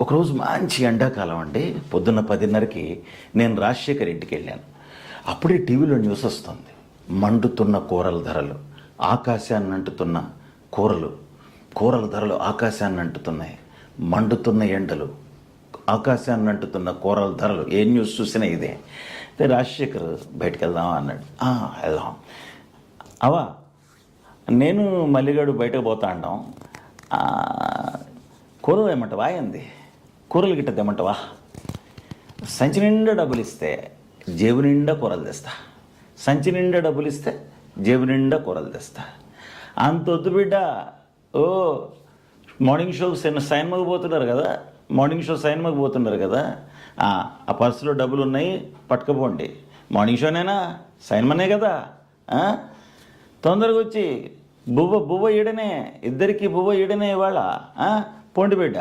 ఒకరోజు మంచి ఎండాకాలం అండి. పొద్దున్న పదిన్నరకి నేను రాజశేఖర్ ఇంటికి వెళ్ళాను. అప్పుడే టీవీలో న్యూస్ వస్తుంది. మండుతున్న కూరల ధరలు ఆకాశాన్ని అంటుతున్న కూరలు కూరల ధరలు ఆకాశాన్ని అంటుతున్నాయి. మండుతున్న ఎండలు ఆకాశాన్ని అంటుతున్న కూరల ధరలు. ఏ న్యూస్ చూసినా ఇదే. అయితే రాజశేఖర్ బయటకు వెళ్దామా? అన్నాడు. వెళ్దాం. అవా నేను మల్లిగాడు బయటకు పోతా అంటాం. కూరలు ఏమంటావా ఏంది కూరలు గిట్ట తెమ్మంటావా? సంచి నిండా డబ్బులు ఇస్తే జేబు నిండా కూరలు తెస్తా. సంచి నిండా డబ్బులు ఇస్తే జేబు నిండా కూరలు తెస్తా. అంత వద్దు బిడ్డ. ఓ మార్నింగ్ షో సైన్మకు పోతున్నారు కదా? మార్నింగ్ షో సైన్మకు పోతున్నారు కదా? ఆ పర్సులో డబ్బులు ఉన్నాయి పట్టుకపోండి. మార్నింగ్ షోనేనా సైన్మనే కదా? తొందరగా వచ్చి బువ్వ బువ్వ ఈడనే ఇద్దరికి బువ్వ ఈడనే ఇవాళ. పోండి బిడ్డ.